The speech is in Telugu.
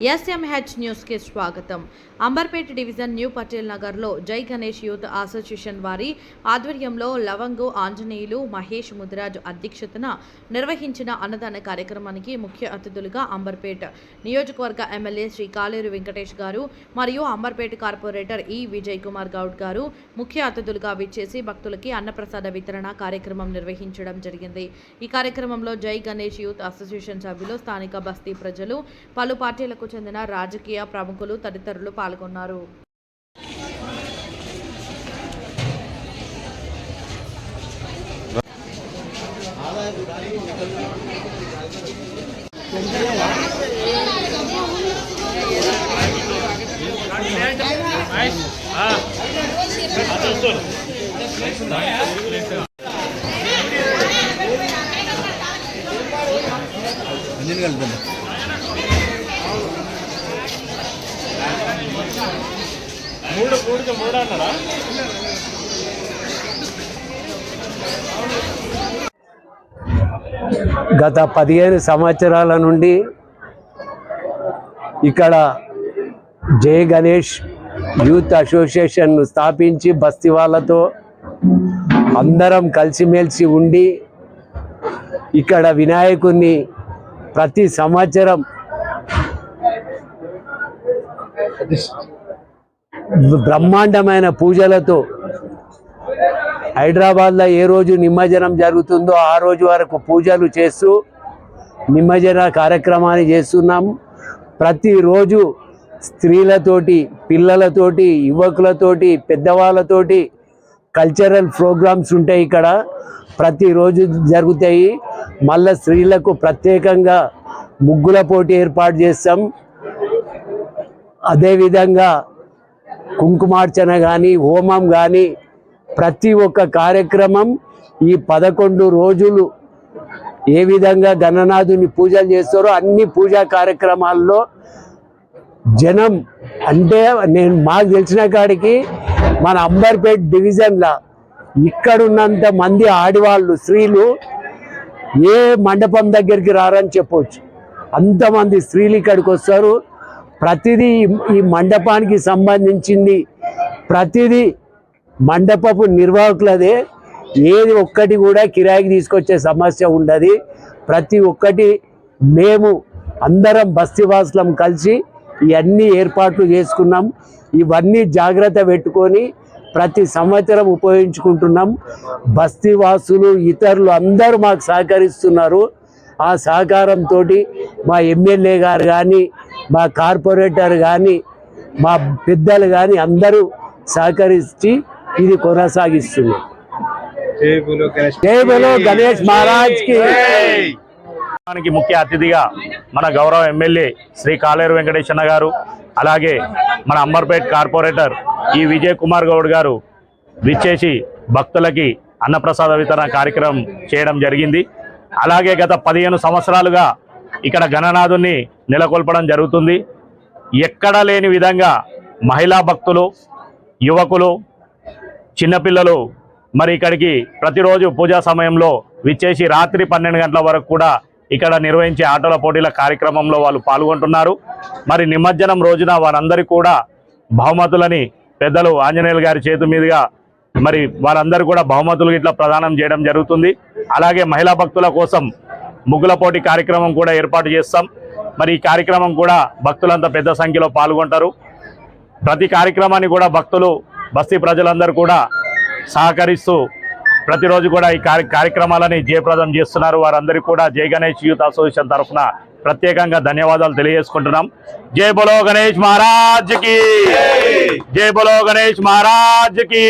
ఎస్ఎంహెచ్ న్యూస్కి స్వాగతం. అంబర్పేట డివిజన్ న్యూ పటేల్ నగర్లో జై గణేష్ యూత్ అసోసియేషన్ వారి ఆధ్వర్యంలో లవంగు ఆంజనేయులు మహేష్ ముదిరాజు అధ్యక్షతన నిర్వహించిన అన్నదాన కార్యక్రమానికి ముఖ్య అతిథులుగా అంబర్పేట నియోజకవర్గ ఎమ్మెల్యే శ్రీ కాలేరు వెంకటేష్ గారు మరియు అంబర్పేట కార్పొరేటర్ ఈ విజయ్ కుమార్ గౌడ్ గారు ముఖ్య అతిథులుగా విచ్చేసి భక్తులకి అన్నప్రసాద వితరణ కార్యక్రమం నిర్వహించడం జరిగింది. ఈ కార్యక్రమంలో జై గణేష్ యూత్ అసోసియేషన్ సభ్యులు స్థానిక బస్తీ ప్రజలు పలు పార్టీలకు చెందిన రాజకీయ ప్రముఖులు తదితరులు పాల్గొన్నారు. అంజన్ కలుద్దాం మూడు మూడుకి మూడు అన్నారా గత పదిహేను సంవత్సరాల నుండి ఇక్కడ జయ గణేష్ యూత్ అసోసియేషన్ను స్థాపించి బస్తీ వాళ్ళతో అందరం కలిసిమెలిసి ఉండి ఇక్కడ వినాయకుడిని ప్రతి సంవత్సరం బ్రహ్మాండమైన పూజలతో హైదరాబాద్లో ఏ రోజు నిమజ్జనం జరుగుతుందో ఆ రోజు వరకు పూజలు చేస్తూ నిమజ్జన కార్యక్రమాన్ని చేస్తున్నాం. ప్రతిరోజు స్త్రీలతోటి పిల్లలతోటి యువకులతోటి పెద్దవాళ్ళతోటి కల్చరల్ ప్రోగ్రామ్స్ ఉంటాయి ఇక్కడ. ప్రతిరోజు జరుగుతాయి. మళ్ళీ స్త్రీలకు ప్రత్యేకంగా ముగ్గుల పోటీ ఏర్పాటు చేస్తాం. అదేవిధంగా కుంకుమార్చన కానీ హోమం కానీ ప్రతి ఒక్క కార్యక్రమం ఈ పదకొండు రోజులు ఏ విధంగా గణనాథుని పూజలు చేస్తారో అన్ని పూజా కార్యక్రమాల్లో జనం అంటే నేను మాకు తెలిసిన కాడికి మన అంబర్పేట్ డివిజన్లో ఇక్కడున్నంత మంది ఆడవాళ్ళు స్త్రీలు ఏ మండపం దగ్గరికి రారని చెప్పవచ్చు అంతమంది స్త్రీలు ఇక్కడికి వస్తారు. ప్రతిదీ ఈ- మండపానికి సంబంధించింది. ప్రతిదీ మండపపు నిర్వాహకులదే. ఏది ఒక్కటి కూడా కిరాయికి తీసుకొచ్చే సమస్య ఉండదు. ప్రతి ఒక్కటి మేము అందరం బస్తీవాసులం కలిసి ఇవన్నీ ఏర్పాట్లు చేసుకున్నాం. ఇవన్నీ జాగ్రత్త పెట్టుకొని ప్రతి సంవత్సరం ఉపయోగించుకుంటున్నాం. బస్తీవాసులు ఇతరులు అందరూ మాకు సహకరిస్తున్నారు. ఆ సహకారంతో మా ఎమ్మెల్యే గారు కానీ మా కార్పొరేటర్ కానీ మా పెద్దలు కానీ అందరూ సహకరించి ఇది కొనసాగిస్తున్నారు జై బోలో గణేష్ జై బలో గణేష్ మహారాజ్కి దానికి ముఖ్య అతిథిగా మన గౌరవ ఎమ్మెల్యే శ్రీ కాలేరు వెంకటేశన్న గారు అలాగే మన అంబర్పేట్ కార్పొరేటర్ ఈ విజయ్ కుమార్ గౌడ్ గారు విచ్చేసి భక్తులకి అన్నప్రసాద వితరణ కార్యక్రమం చేయడం జరిగింది. అలాగే గత పదిహేను సంవత్సరాలుగా ఇక్కడ గణనాథుని నెలకొల్పడం జరుగుతుంది. ఎక్కడా లేని విధంగా మహిళా భక్తులు యువకులు చిన్నపిల్లలు మరి ఇక్కడికి ప్రతిరోజు పూజా సమయంలో విచ్చేసి రాత్రి పన్నెండు గంటల వరకు కూడా ఇక్కడ నిర్వహించే ఆటల పోటీల కార్యక్రమంలో వాళ్ళు పాల్గొంటున్నారు. మరి నిమజ్జనం రోజున వారందరికీ కూడా బహుమతులని పెద్దలు ఆంజనేయులు గారి చేతి మీదుగా మరి వారందరూ కూడా బహుమతులు ఇట్లా ప్రదానం చేయడం జరుగుతుంది. అలాగే మహిళా భక్తుల కోసం ముగ్గుల పోటీ కార్యక్రమం కూడా ఏర్పాటు చేస్తాం. మరి ఈ కార్యక్రమం కూడా భక్తులంతా పెద్ద సంఖ్యలో పాల్గొంటారు. ప్రతి కార్యక్రమాన్ని కూడా భక్తులు బస్తీ ప్రజలందరూ కూడా సహకరిస్తూ ప్రతిరోజు కూడా ఈ కార్య కార్యక్రమాలని జయప్రదం చేస్తున్నారు. వారందరికీ కూడా జై గణేష్ యూత్ అసోసియేషన్ తరఫున ప్రత్యేకంగా ధన్యవాదాలు తెలియజేసుకుంటున్నాం. జై బలో గణేష్ మహారాజ్కి! జై! బలో గణేష్ మహారాజ్కి!